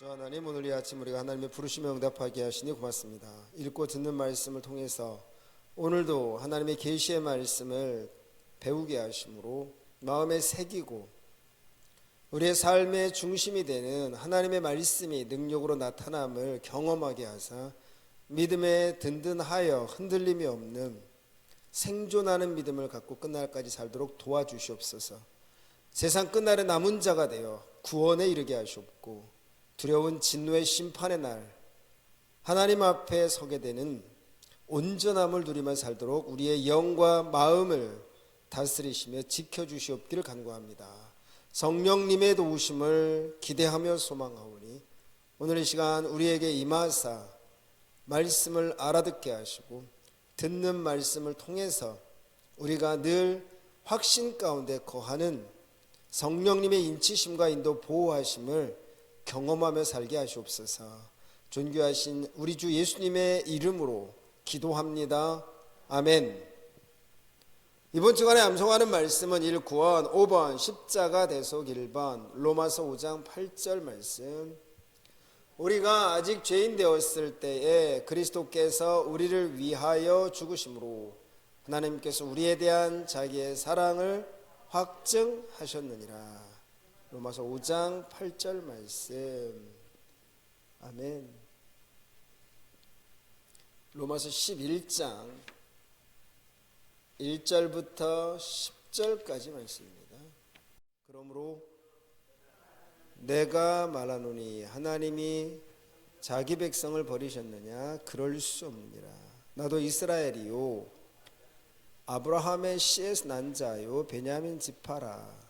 주 하나님 오늘 이 아침 우리가 하나님의 부르심에 응답하게 하시니 고맙습니다. 읽고 듣는 말씀을 통해서 오늘도 하나님의 계시의 말씀을 배우게 하심으로 마음에 새기고 우리의 삶의 중심이 되는 하나님의 말씀이 능력으로 나타남을 경험하게 하사 믿음에 든든하여 흔들림이 없는 생존하는 믿음을 갖고 끝날까지 살도록 도와주시옵소서. 세상 끝날에 남은 자가 되어 구원에 이르게 하시옵고 두려운 진노의 심판의 날 하나님 앞에 서게 되는 온전함을 누리며 살도록 우리의 영과 마음을 다스리시며 지켜주시옵기를 간구합니다. 성령님의 도우심을 기대하며 소망하오니 오늘 이 시간 우리에게 임하사 말씀을 알아듣게 하시고 듣는 말씀을 통해서 우리가 늘 확신 가운데 거하는 성령님의 인치심과 인도 보호하심을 경험하며 살게 하시옵소서. 존귀하신 우리 주 예수님의 이름으로 기도합니다. 아멘. 이번 주간에 암송하는 말씀은 1 9원 5번 십자가 대속 1번 로마서 5장 8절 말씀. 우리가 아직 죄인 되었을 때에 그리스도께서 우리를 위하여 죽으심으로 하나님께서 우리에 대한 자기의 사랑을 확증하셨느니라. 로마서 5장 8절 말씀. 아멘. 로마서 11장 1절부터 10절까지 말씀입니다. 그러므로 내가 말하노니 하나님이 자기 백성을 버리셨느냐 그럴 수 없느니라 나도 이스라엘이요 아브라함의 씨에서 난 자요 베냐민 지파라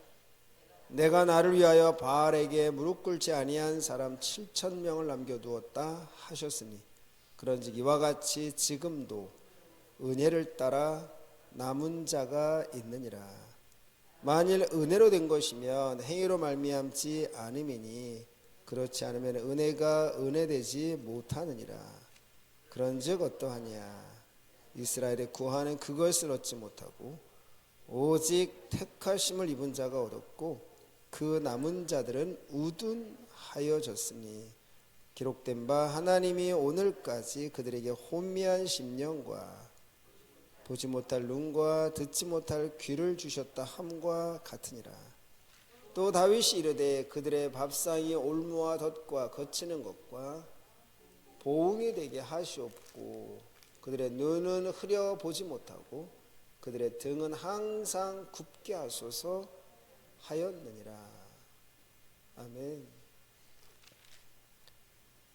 내가 나를 위하여 바알에게 무릎 꿇지 아니한 사람 7천 명을 남겨 두었다 하셨으니 그런즉 이와 같이 지금도 은혜를 따라 남은 자가 있느니라. 만일 은혜로 된 것이면 행위로 말미암지 않음이니 그렇지 않으면 은혜가 은혜되지 못하느니라. 그런즉 어떠하냐? 이스라엘의 구하는 그것을 얻지 못하고 오직 택하심을 입은 자가 얻었고 그 남은 자들은 우둔하여졌으니 기록된 바 하나님이 오늘까지 그들에게 혼미한 심령과 보지 못할 눈과 듣지 못할 귀를 주셨다 함과 같으니라. 또 다윗이 이르되 그들의 밥상이 올무와 덫과 거치는 것과 보응이 되게 하시옵고 그들의 눈은 흐려 보지 못하고 그들의 등은 항상 굽게 하소서 하였느니라. 아멘.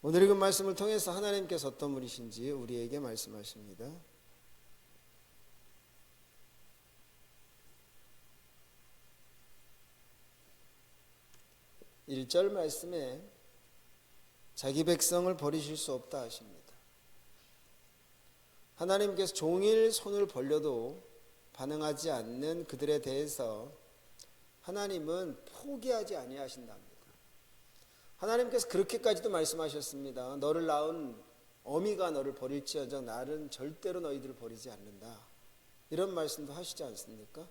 오늘 읽은 말씀을 통해서 하나님께서 어떤 분이신지 우리에게 말씀하십니다. 1절 말씀에 자기 백성을 버리실 수 없다 하십니다. 하나님께서 종일 손을 벌려도 반응하지 않는 그들에 대해서 하나님은 포기하지 아니하신답니다. 하나님께서 그렇게까지도 말씀하셨습니다. 너를 낳은 어미가 너를 버릴지언정 나는 절대로 너희들을 버리지 않는다. 이런 말씀도 하시지 않습니까?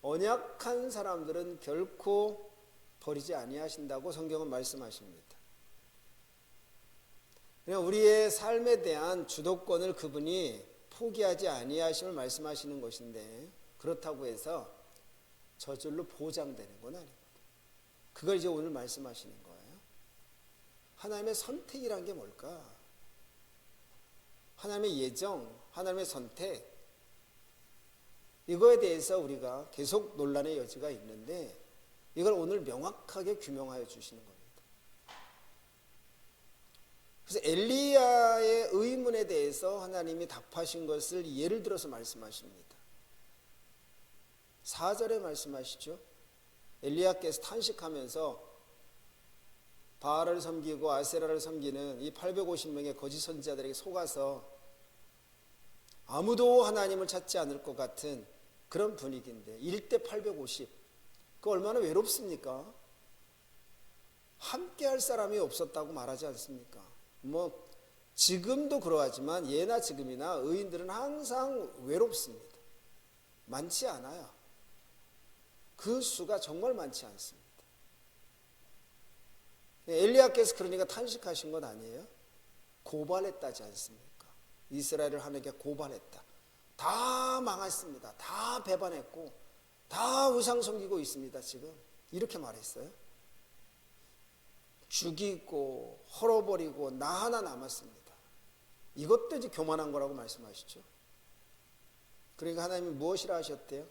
언약한 사람들은 결코 버리지 아니하신다고 성경은 말씀하십니다. 우리의 삶에 대한 주도권을 그분이 포기하지 아니하심을 말씀하시는 것인데 그렇다고 해서 저절로 보장되는 건 아닙니다. 그걸 이제 오늘 말씀하시는 거예요. 하나님의 선택이란 게 뭘까? 하나님의 예정, 하나님의 선택 이거에 대해서 우리가 계속 논란의 여지가 있는데 이걸 오늘 명확하게 규명하여 주시는 겁니다. 그래서 엘리야의 의문에 대해서 하나님이 답하신 것을 예를 들어서 말씀하십니다. 4절에 말씀하시죠. 엘리야께서 탄식하면서 바알을 섬기고 아세라를 섬기는 이 850명의 거짓 선지자들에게 속아서 아무도 하나님을 찾지 않을 것 같은 그런 분위기인데 1대 850. 그 얼마나 외롭습니까? 함께 할 사람이 없었다고 말하지 않습니까? 뭐 지금도 그러하지만 예나 지금이나 의인들은 항상 외롭습니다. 많지 않아요. 그 수가 정말 많지 않습니다. 엘리야께서 그러니까 탄식하신 건 아니에요. 고발했다지 않습니까? 이스라엘을 하나님께 고발했다. 다 망했습니다. 다 배반했고 다 우상 섬기고 있습니다. 지금 이렇게 말했어요. 죽이고 헐어버리고 나 하나 남았습니다. 이것도 이제 교만한 거라고 말씀하시죠. 그러니까 하나님이 무엇이라 하셨대요?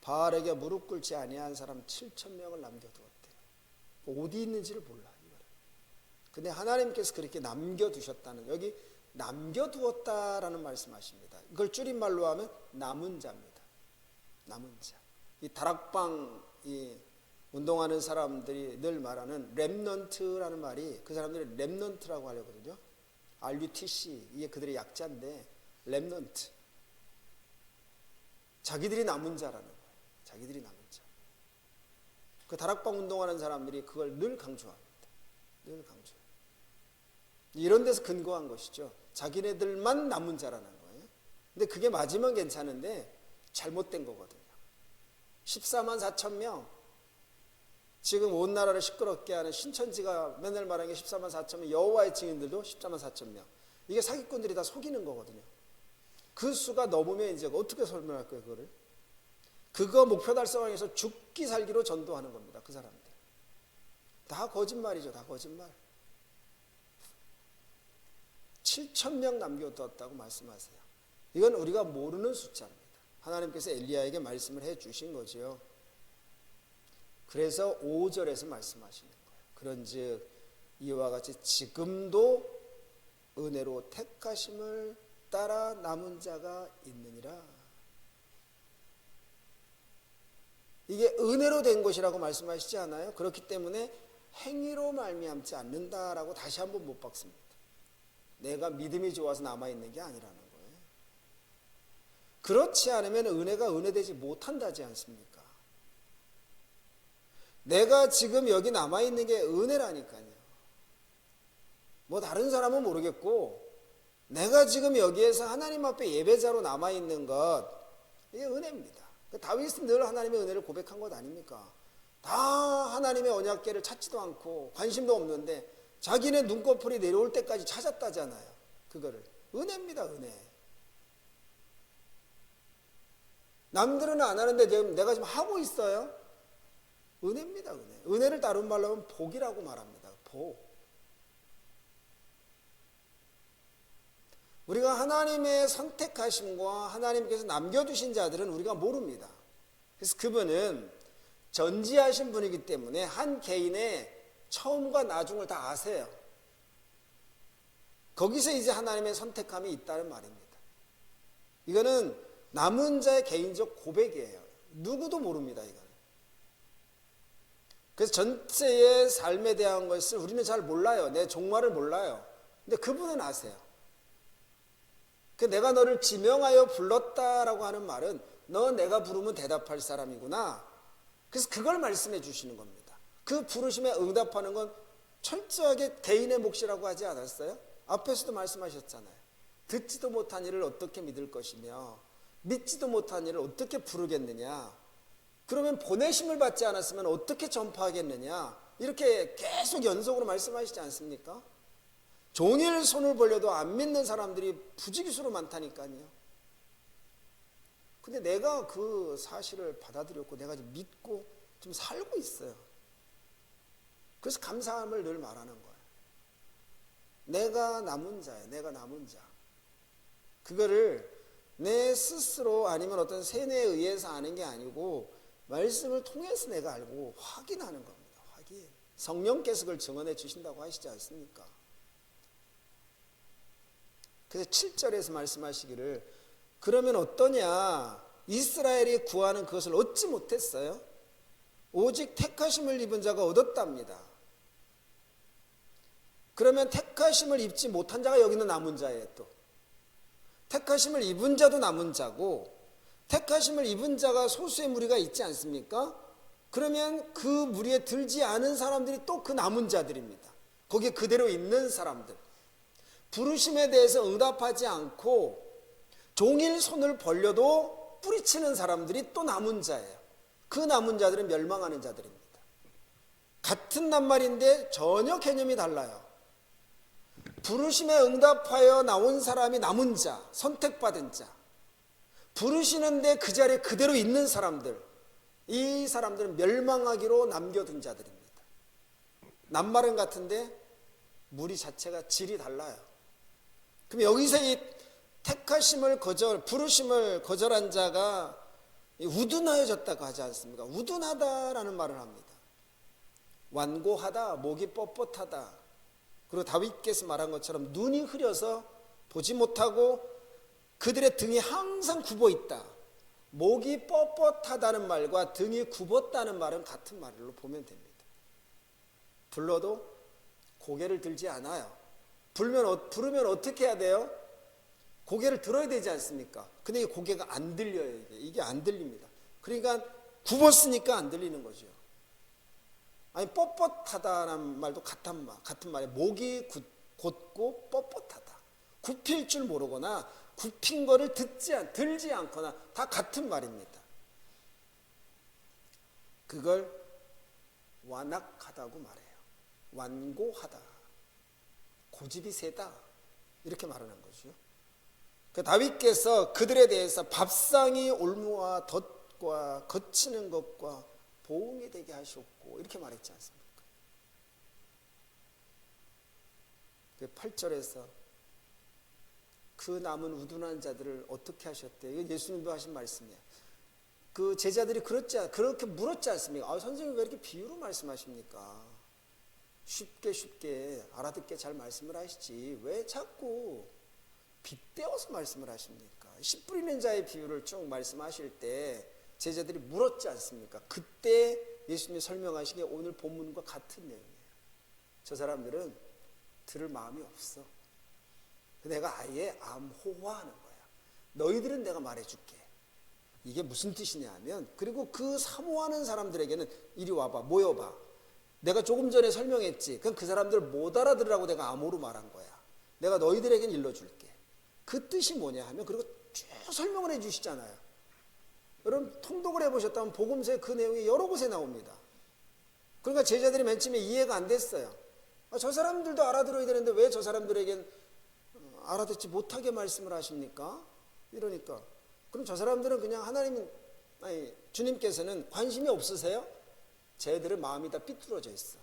바알에게 무릎 꿇지 아니한 사람 7천 명을 남겨두었대요. 어디 있는지를 몰라. 근데 하나님께서 그렇게 남겨두셨다는 여기 남겨두었다라는 말씀하십니다. 이걸 줄임말로 하면 남은 자입니다. 남은 자. 이 다락방 이 운동하는 사람들이 늘 말하는 랩넌트라는 말이 그 사람들이 랩넌트라고 하려거든요. RUTC 이게 그들의 약자인데 랩넌트. 자기들이 남은 자라는. 자기들이 남은 자. 그 다락방 운동하는 사람들이 그걸 늘 강조합니다. 늘 강조. 이런 데서 근거한 것이죠. 자기네들만 남은 자라는 거예요. 근데 그게 맞으면 괜찮은데 잘못된 거거든요. 14만 4천 명. 지금 온 나라를 시끄럽게 하는 신천지가 맨날 말하는 게 14만 4천 명, 여호와의 증인들도 14만 4천 명. 이게 사기꾼들이 다 속이는 거거든요. 그 수가 넘으면 이제 어떻게 설명할 거예요, 그거를? 그거 목표 달성하기 서 죽기 살기로 전도하는 겁니다. 그 사람들. 다 거짓말이죠. 다 거짓말. 7천 명 남겨두었다고 말씀하세요. 이건 우리가 모르는 숫자입니다. 하나님께서 엘리야에게 말씀을 해 주신 거지요. 그래서 5절에서 말씀하시는 거예요. 그런즉 이와 같이 지금도 은혜로 택하심을 따라 남은 자가 있느니라. 이게 은혜로 된 것이라고 말씀하시지 않아요? 그렇기 때문에 행위로 말미암지 않는다라고 다시 한번 못 박습니다. 내가 믿음이 좋아서 남아 있는 게 아니라는 거예요. 그렇지 않으면 은혜가 은혜되지 못한다지 않습니까? 내가 지금 여기 남아 있는 게 은혜라니까요. 뭐 다른 사람은 모르겠고 내가 지금 여기에서 하나님 앞에 예배자로 남아 있는 것 이게 은혜입니다. 그 다윗은 늘 하나님의 은혜를 고백한 것 아닙니까? 다 하나님의 언약계를 찾지도 않고 관심도 없는데 자기네 눈꺼풀이 내려올 때까지 찾았다잖아요. 그거를 은혜입니다, 은혜. 남들은 안 하는데 내가 지금 하고 있어요. 은혜입니다, 은혜. 은혜를 다른 말로 하면 복이라고 말합니다. 복. 우리가 하나님의 선택하심과 하나님께서 남겨두신 자들은 우리가 모릅니다. 그래서 그분은 전지하신 분이기 때문에 한 개인의 처음과 나중을 다 아세요. 거기서 이제 하나님의 선택함이 있다는 말입니다. 이거는 남은 자의 개인적 고백이에요. 누구도 모릅니다, 이거는. 그래서 전체의 삶에 대한 것을 우리는 잘 몰라요. 내 종말을 몰라요. 근데 그분은 아세요. 그 내가 너를 지명하여 불렀다라고 하는 말은 너 내가 부르면 대답할 사람이구나. 그래서 그걸 말씀해 주시는 겁니다. 그 부르심에 응답하는 건 철저하게 개인의 몫이라고 하지 않았어요? 앞에서도 말씀하셨잖아요. 듣지도 못한 일을 어떻게 믿을 것이며 믿지도 못한 일을 어떻게 부르겠느냐. 그러면 보내심을 받지 않았으면 어떻게 전파하겠느냐. 이렇게 계속 연속으로 말씀하시지 않습니까? 종일 손을 벌려도 안 믿는 사람들이 부지기수로 많다니까요. 근데 내가 그 사실을 받아들였고 내가 좀 믿고 좀 살고 있어요. 그래서 감사함을 늘 말하는 거예요. 내가 남은 자예요. 내가 남은 자. 그거를 내 스스로 아니면 어떤 세뇌에 의해서 아는 게 아니고 말씀을 통해서 내가 알고 확인하는 겁니다. 확인. 성령께서 그걸 증언해 주신다고 하시지 않습니까? 그래서 7절에서 말씀하시기를 그러면 어떠냐? 이스라엘이 구하는 그것을 얻지 못했어요. 오직 택하심을 입은 자가 얻었답니다. 그러면 택하심을 입지 못한 자가 여기는 남은 자예요 또. 택하심을 입은 자도 남은 자고 택하심을 입은 자가 소수의 무리가 있지 않습니까? 그러면 그 무리에 들지 않은 사람들이 또 그 남은 자들입니다. 거기에 그대로 있는 사람들. 부르심에 대해서 응답하지 않고 종일 손을 벌려도 뿌리치는 사람들이 또 남은 자예요. 그 남은 자들은 멸망하는 자들입니다. 같은 낱말인데 전혀 개념이 달라요. 부르심에 응답하여 나온 사람이 남은 자, 선택받은 자. 부르시는데 그 자리에 그대로 있는 사람들. 이 사람들은 멸망하기로 남겨둔 자들입니다. 낱말은 같은데 무리 자체가 질이 달라요. 그럼 여기서 이 택하심을 거절, 부르심을 거절한 자가 우둔하여졌다고 하지 않습니까? 우둔하다라는 말을 합니다. 완고하다, 목이 뻣뻣하다. 그리고 다윗께서 말한 것처럼 눈이 흐려서 보지 못하고 그들의 등이 항상 굽어 있다. 목이 뻣뻣하다는 말과 등이 굽었다는 말은 같은 말로 보면 됩니다. 불러도 고개를 들지 않아요. 불면, 어- 부르면 어떻게 해야 돼요? 고개를 들어야 되지 않습니까? 근데 이 고개가 안 들려요. 이게, 이게 안 들립니다. 그러니까 굽었으니까 안 들리는 거죠. 아니 뻣뻣하다라는 말도 같은 말, 같은 말에 목이 굳, 곧고 뻣뻣하다. 굽힐 줄 모르거나 굽힌 거를 듣지 않, 들지 않거나 다 같은 말입니다. 그걸 완악하다고 말해요. 완고하다. 고집이 세다. 이렇게 말하는 거죠. 그 다윗께서 그들에 대해서 밥상이 올무와 덫과 거치는 것과 보응이 되게 하셨고 이렇게 말했지 않습니까? 그 8절에서 그 남은 우둔한 자들을 어떻게 하셨대요? 이거 예수님도 하신 말씀이에요. 그 제자들이 그렇지 않- 그렇게 물었지 않습니까? 아, 선생님 왜 이렇게 비유로 말씀하십니까? 쉽게 쉽게 알아듣게 잘 말씀을 하시지 왜 자꾸 빗대어서 말씀을 하십니까? 씨 뿌리는 자의 비유를 쭉 말씀하실 때 제자들이 물었지 않습니까? 그때 예수님이 설명하시기에 오늘 본문과 같은 내용이에요. 저 사람들은 들을 마음이 없어. 내가 아예 암호화하는 거야. 너희들은 내가 말해줄게. 이게 무슨 뜻이냐 하면 그리고 그 사모하는 사람들에게는 이리 와봐 모여봐. 내가 조금 전에 설명했지. 그럼 그 사람들 못 알아들으라고 내가 암호로 말한 거야. 내가 너희들에겐 일러줄게. 그 뜻이 뭐냐 하면 그리고 쭉 설명을 해주시잖아요. 여러분 통독을 해보셨다면 복음서에 그 내용이 여러 곳에 나옵니다. 그러니까 제자들이 맨 처음에 이해가 안 됐어요. 아, 저 사람들도 알아들어야 되는데 왜 저 사람들에겐 어, 알아듣지 못하게 말씀을 하십니까? 이러니까 그럼 저 사람들은 그냥 하나님 아니 주님께서는 관심이 없으세요? 쟤들의 마음이 다 삐뚤어져 있어.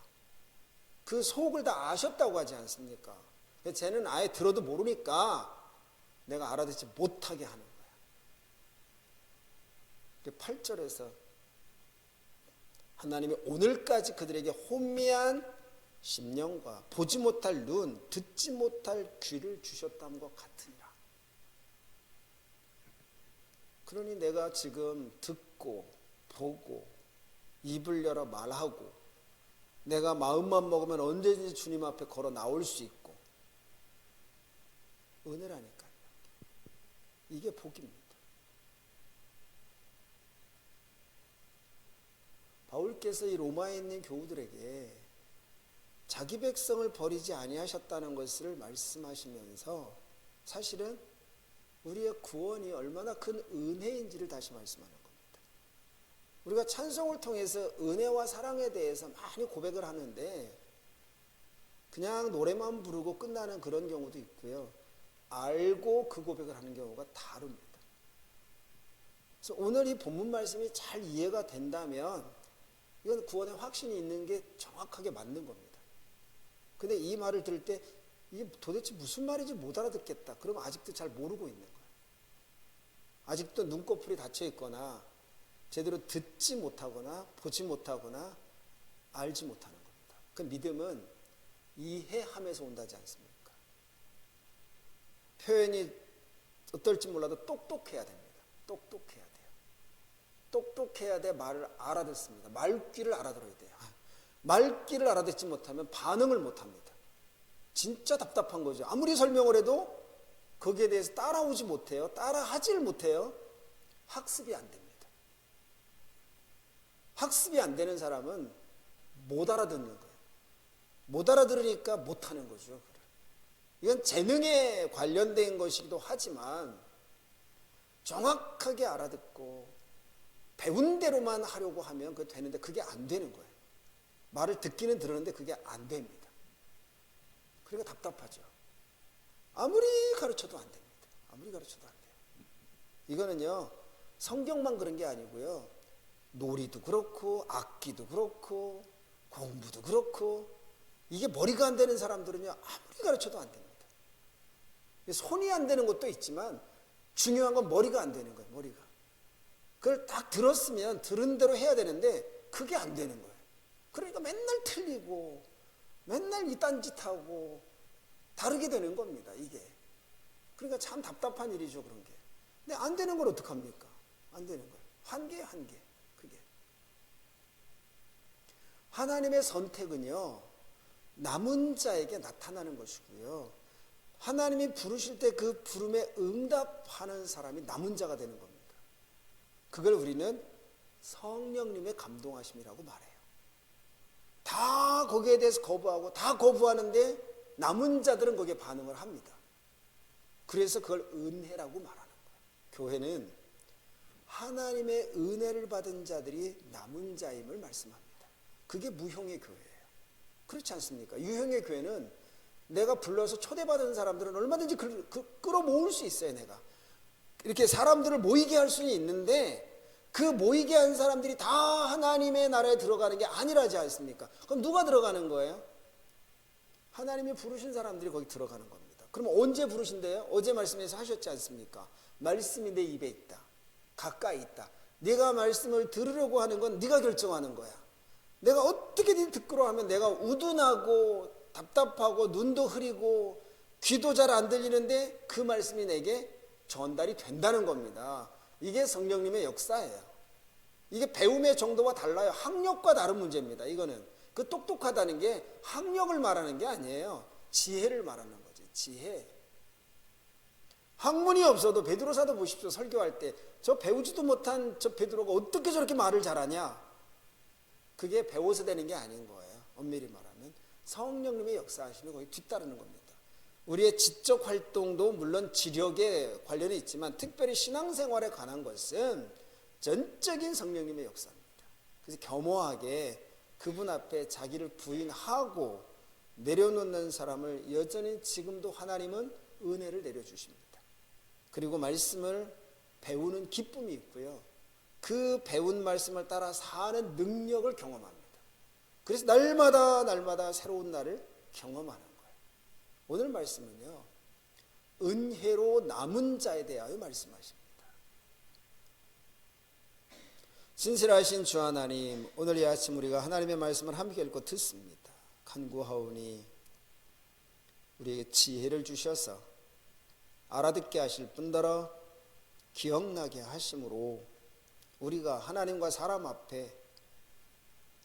그 속을 다 아셨다고 하지 않습니까? 쟤는 아예 들어도 모르니까 내가 알아듣지 못하게 하는 거야. 8절에서 하나님이 오늘까지 그들에게 혼미한 심령과 보지 못할 눈, 듣지 못할 귀를 주셨다는 것 같으니라. 그러니 내가 지금 듣고 보고 입을 열어 말하고 내가 마음만 먹으면 언제든지 주님 앞에 걸어 나올 수 있고 은혜라니까요. 이게 복입니다. 바울께서 이 로마에 있는 교우들에게 자기 백성을 버리지 아니하셨다는 것을 말씀하시면서 사실은 우리의 구원이 얼마나 큰 은혜인지를 다시 말씀하는 겁니다. 우리가 찬송을 통해서 은혜와 사랑에 대해서 많이 고백을 하는데 그냥 노래만 부르고 끝나는 그런 경우도 있고요. 알고 그 고백을 하는 경우가 다릅니다. 그래서 오늘 이 본문 말씀이 잘 이해가 된다면 이건 구원의 확신이 있는 게 정확하게 맞는 겁니다. 근데 이 말을 들을 때 이게 도대체 무슨 말인지 못 알아듣겠다. 그러면 아직도 잘 모르고 있는 거예요. 아직도 눈꺼풀이 닫혀 있거나 제대로 듣지 못하거나 보지 못하거나 알지 못하는 겁니다. 그 믿음은 이해하면서 온다지 않습니까? 표현이 어떨지 몰라도 똑똑해야 됩니다. 똑똑해야 돼요. 똑똑해야 돼 말을 알아듣습니다. 말귀를 알아들어야 돼요. 말귀를 알아듣지 못하면 반응을 못 합니다. 진짜 답답한 거죠. 아무리 설명을 해도 거기에 대해서 따라오지 못해요. 따라하질 못해요. 학습이 안 됩니다. 학습이 안 되는 사람은 못 알아듣는 거예요. 못 알아들으니까 못 하는 거죠. 이건 재능에 관련된 것이기도 하지만 정확하게 알아듣고 배운 대로만 하려고 하면 그 되는데 그게 안 되는 거예요. 말을 듣기는 들었는데 그게 안 됩니다. 그러니까 답답하죠. 아무리 가르쳐도 안 됩니다. 아무리 가르쳐도 안 돼요. 이거는요, 성경만 그런 게 아니고요. 놀이도 그렇고, 악기도 그렇고, 공부도 그렇고, 이게 머리가 안 되는 사람들은요, 아무리 가르쳐도 안 됩니다. 손이 안 되는 것도 있지만, 중요한 건 머리가 안 되는 거예요, 머리가. 그걸 딱 들었으면 들은 대로 해야 되는데, 그게 안 되는 거예요. 그러니까 맨날 틀리고, 맨날 이딴 짓 하고, 다르게 되는 겁니다, 이게. 그러니까 참 답답한 일이죠, 그런 게. 근데 안 되는 걸 어떡합니까? 안 되는 거예요. 한계, 한계. 그게. 하나님의 선택은요, 남은 자에게 나타나는 것이고요. 하나님이 부르실 때 그 부름에 응답하는 사람이 남은 자가 되는 겁니다. 그걸 우리는 성령님의 감동하심이라고 말해요. 다 거기에 대해서 거부하고 다 거부하는데 남은 자들은 거기에 반응을 합니다. 그래서 그걸 은혜라고 말하는 거예요. 교회는 하나님의 은혜를 받은 자들이 남은 자임을 말씀합니다. 그게 무형의 교회예요. 그렇지 않습니까? 유형의 교회는 내가 불러서 초대받은 사람들은 얼마든지 그, 그, 끌어모을 수 있어요, 내가. 이렇게 사람들을 모이게 할 수는 있는데 그 모이게 한 사람들이 다 하나님의 나라에 들어가는 게 아니라지 않습니까? 그럼 누가 들어가는 거예요? 하나님이 부르신 사람들이 거기 들어가는 겁니다. 그럼 언제 부르신대요? 어제 말씀에서 하셨지 않습니까? 말씀이 내 입에 있다. 가까이 있다. 네가 말씀을 들으려고 하는 건 네가 결정하는 거야. 내가 어떻게든 듣기로 하면 내가 우둔하고 답답하고 눈도 흐리고 귀도 잘 안 들리는데 그 말씀이 내게 전달이 된다는 겁니다. 이게 성령님의 역사예요. 이게 배움의 정도와 달라요. 학력과 다른 문제입니다. 이거는 그 똑똑하다는 게 학력을 말하는 게 아니에요. 지혜를 말하는 거지. 지혜. 학문이 없어도 베드로 사도 보십시오. 설교할 때 저 배우지도 못한 저 베드로가 어떻게 저렇게 말을 잘하냐? 그게 배워서 되는 게 아닌 거예요. 엄밀히 말하면 성령님의 역사하심이 거기 뒤따르는 겁니다. 우리의 지적 활동도 물론 지력에 관련이 있지만 특별히 신앙생활에 관한 것은 전적인 성령님의 역사입니다. 그래서 겸허하게 그분 앞에 자기를 부인하고 내려놓는 사람을 여전히 지금도 하나님은 은혜를 내려주십니다. 그리고 말씀을 배우는 기쁨이 있고요. 그 배운 말씀을 따라 사는 능력을 경험합니다. 그래서 날마다 날마다 새로운 날을 경험하는 거예요. 오늘 말씀은요. 은혜로 남은 자에 대하여 말씀하십니다. 신실하신 주 하나님, 오늘 이 아침 우리가 하나님의 말씀을 함께 읽고 듣습니다. 간구하오니 우리에게 지혜를 주셔서 알아듣게 하실 뿐더러 기억나게 하심으로 우리가 하나님과 사람 앞에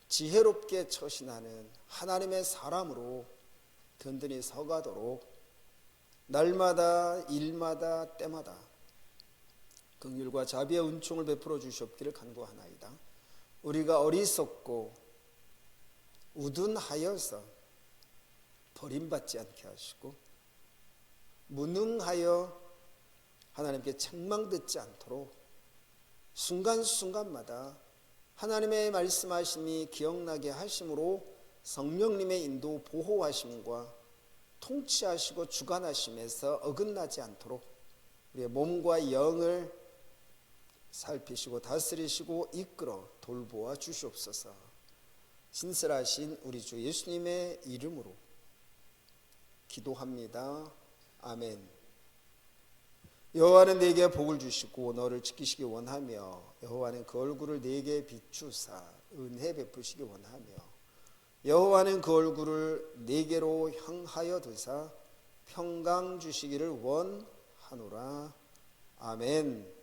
지혜롭게 처신하는 하나님의 사람으로 든든히 서가도록 날마다 일마다 때마다 긍휼과 자비의 은총을 베풀어 주시옵기를 간구하나이다. 우리가 어리석고 우둔하여서 버림받지 않게 하시고 무능하여 하나님께 책망듣지 않도록 순간순간마다 하나님의 말씀하심이 기억나게 하심으로 성령님의 인도 보호하심과 통치하시고 주관하심에서 어긋나지 않도록 우리의 몸과 영을 살피시고 다스리시고 이끌어 돌보아 주시옵소서. 신실하신 우리 주 예수님의 이름으로 기도합니다. 아멘. 여호와는 내게 복을 주시고 너를 지키시기 원하며 여호와는 그 얼굴을 내게 비추사 은혜 베푸시기 원하며 여호와는 그 얼굴을 내게로 향하여 두사 평강 주시기를 원하노라 아멘.